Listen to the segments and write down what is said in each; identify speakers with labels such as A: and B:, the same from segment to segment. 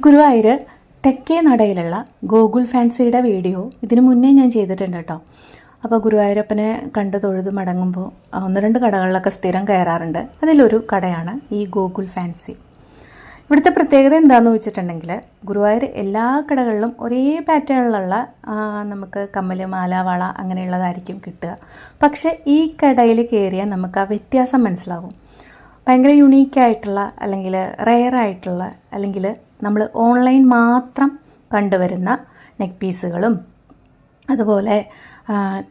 A: ഗുരുവായൂർ തെക്കേ നടയിലുള്ള ഗോകുൽ ഫാൻസിയുടെ വീഡിയോ ഇതിനു മുന്നേ ഞാൻ ചെയ്തിട്ടുണ്ട് കേട്ടോ. അപ്പോൾ ഗുരുവായൂരപ്പനെ കണ്ട് തൊഴുത് മടങ്ങുമ്പോൾ ഒന്ന് രണ്ട് കടകളിലൊക്കെ സ്ഥിരം കയറാറുണ്ട്. അതിലൊരു കടയാണ് ഈ ഗോകുൽ ഫാൻസി. ഇവിടുത്തെ പ്രത്യേകത എന്താണെന്ന് വെച്ചിട്ടുണ്ടെങ്കിൽ ഗുരുവായൂർ എല്ലാ കടകളിലും ഒരേ പാറ്റേണിലുള്ള നമുക്ക് കമ്മൽ മാല വള അങ്ങനെയുള്ളതായിരിക്കും കിട്ടുക. പക്ഷേ ഈ കടയിൽ കയറിയാൽ നമുക്ക് ആ വ്യത്യാസം മനസ്സിലാവും. ഭയങ്കര യുണീക്കായിട്ടുള്ള അല്ലെങ്കിൽ റെയർ ആയിട്ടുള്ള അല്ലെങ്കിൽ നമ്മൾ ഓൺലൈൻ മാത്രം കണ്ടുവരുന്ന നെക്ക് പീസുകളും അതുപോലെ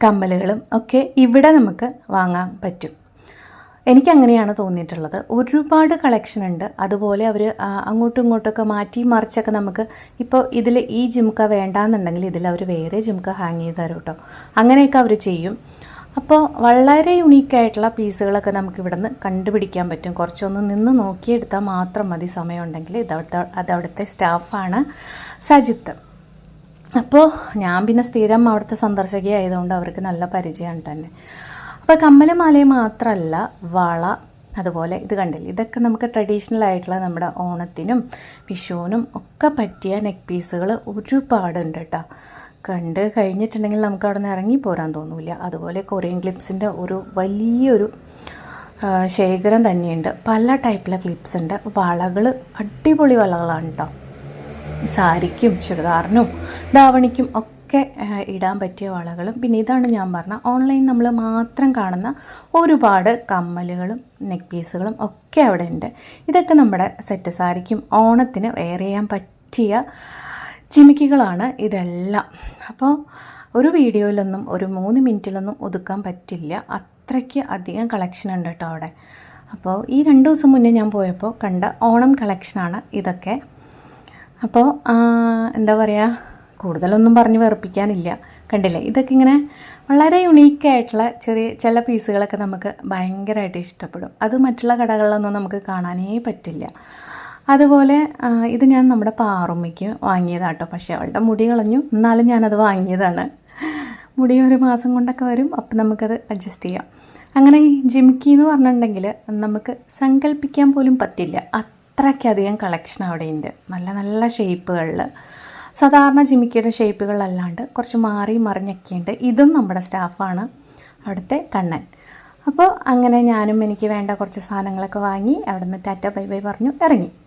A: കമ്മലുകളും ഒക്കെ ഇവിടെ നമുക്ക് വാങ്ങാൻ പറ്റും. എനിക്കങ്ങനെയാണ് തോന്നിയിട്ടുള്ളത്. ഒരുപാട് കളക്ഷൻ ഉണ്ട്. അതുപോലെ അവർ അങ്ങോട്ടും ഇങ്ങോട്ടൊക്കെ മാറ്റി മറിച്ചൊക്കെ നമുക്ക് ഇപ്പോൾ ഇതിൽ ഈ ജിംക്ക വേണ്ടാന്നുണ്ടെങ്കിൽ ഇതിൽ അവർ വേറെ ജിംക്ക ഹാങ് ചെയ്ത് തരും കേട്ടോ അങ്ങനെയൊക്കെ അവർ ചെയ്യും. അപ്പോൾ വളരെ യുണീക്കായിട്ടുള്ള പീസുകളൊക്കെ നമുക്ക് ഇവിടെ നിന്ന് കണ്ടുപിടിക്കാൻ പറ്റും. കുറച്ചൊന്ന് നിന്ന് നോക്കിയെടുത്താൽ മാത്രം മതി സമയമുണ്ടെങ്കിൽ. ഇതവിടുത്തെ അതവിടുത്തെ സ്റ്റാഫാണ് സജിത്ത്. അപ്പോൾ ഞാൻ പിന്നെ സ്ഥിരം അവിടുത്തെ സന്ദർശകയായതുകൊണ്ട് അവർക്ക് നല്ല പരിചയമാണ് തന്നെ. അപ്പോൾ കമ്മലും മാത്രമല്ല വള അതുപോലെ ഇത് കണ്ടില്ലേ? ഇതൊക്കെ നമുക്ക് ട്രഡീഷണൽ ആയിട്ടുള്ള നമ്മുടെ ഓണത്തിനും വിഷുവിനും ഒക്കെ പറ്റിയ നെക്ക് പീസുകൾ ഒരുപാടുണ്ട് കേട്ടോ കണ്ട് കഴിഞ്ഞിട്ടുണ്ടെങ്കിൽ നമുക്ക് അവിടെ നിന്ന് ഇറങ്ങി പോരാൻ തോന്നില്ല അതുപോലെ കൊറിയൻ ക്ലിപ്സിന്റെ ഒരു വലിയൊരു ശേഖരം തന്നെയുണ്ട്. പല ടൈപ്പിലെ ക്ലിപ്സ് ഉണ്ട്. വളകൾ അടിപൊളി വളകളാണ് കേട്ടോ സാരിക്കും ചുരിദാറിനും ധാവണിക്കും ഒക്കെ ഇടാൻ പറ്റിയ വളകളും. പിന്നെ ഇതാണ് ഞാൻ പറഞ്ഞ ഓൺലൈൻ നമ്മൾ മാത്രം കാണുന്ന ഒരുപാട് കമ്മലുകളും നെക്ക് പീസുകളും ഒക്കെ അവിടെ ഉണ്ട്. ഇതൊക്കെ നമ്മുടെ സെറ്റ് സാരിക്കും ഓണത്തിന് വെയർ ചെയ്യാൻ പറ്റിയ ജിമിക്കുകളാണ് ഇതെല്ലാം. അപ്പോൾ ഒരു വീഡിയോയിലൊന്നും ഒരു മൂന്ന് മിനിറ്റിലൊന്നും ഒതുക്കാൻ പറ്റില്ല. അത്രയ്ക്ക് അധികം കളക്ഷൻ ഉണ്ട് കേട്ടോ അവിടെ. അപ്പോൾ ഈ രണ്ട് ദിവസം മുന്നേ ഞാൻ പോയപ്പോൾ കണ്ട ഓണം കളക്ഷനാണ് ഇതൊക്കെ. അപ്പോൾ എന്താ പറയുക കൂടുതലൊന്നും പറഞ്ഞ് വെറുപ്പിക്കാനില്ല. കണ്ടില്ലേ? ഇതൊക്കെ ഇങ്ങനെ വളരെ യുണീക്കായിട്ടുള്ള ചെറിയ ചില പീസുകളൊക്കെ നമുക്ക് ഭയങ്കരമായിട്ട് ഇഷ്ടപ്പെടും. അത് മറ്റുള്ള കടകളിലൊന്നും നമുക്ക് കാണാനേ പറ്റില്ല. അതുപോലെ ഇത് ഞാൻ നമ്മുടെ പാറുമ്മയ്ക്ക് വാങ്ങിയതാട്ടോ. പക്ഷേ അവളുടെ മുടി കളഞ്ഞു. എന്നാലും ഞാനത് വാങ്ങിയതാണ്. മുടി ഒരു മാസം കൊണ്ടൊക്കെ വരും. അപ്പം നമുക്കത് അഡ്ജസ്റ്റ് ചെയ്യാം. അങ്ങനെ ഈ ജിമിക്കി എന്ന് പറഞ്ഞിട്ടുണ്ടെങ്കിൽ നമുക്ക് സങ്കല്പിക്കാൻ പോലും പറ്റില്ല. അത്രയ്ക്കധികം കളക്ഷൻ അവിടെയുണ്ട്. നല്ല നല്ല ഷേപ്പുകളിൽ സാധാരണ ജിമിക്കിയുടെ ഷേപ്പുകളല്ലാണ്ട് കുറച്ച് മാറി മറിഞ്ഞൊക്കെയുണ്ട്. ഇതും നമ്മുടെ സ്റ്റാഫാണ് അവിടുത്തെ കണ്ണൻ. അപ്പോൾ അങ്ങനെ ഞാനും എനിക്ക് വേണ്ട കുറച്ച് സാധനങ്ങളൊക്കെ വാങ്ങി അവിടെ നിന്ന് ടാറ്റ ബൈ ബൈ പറഞ്ഞു ഇറങ്ങി.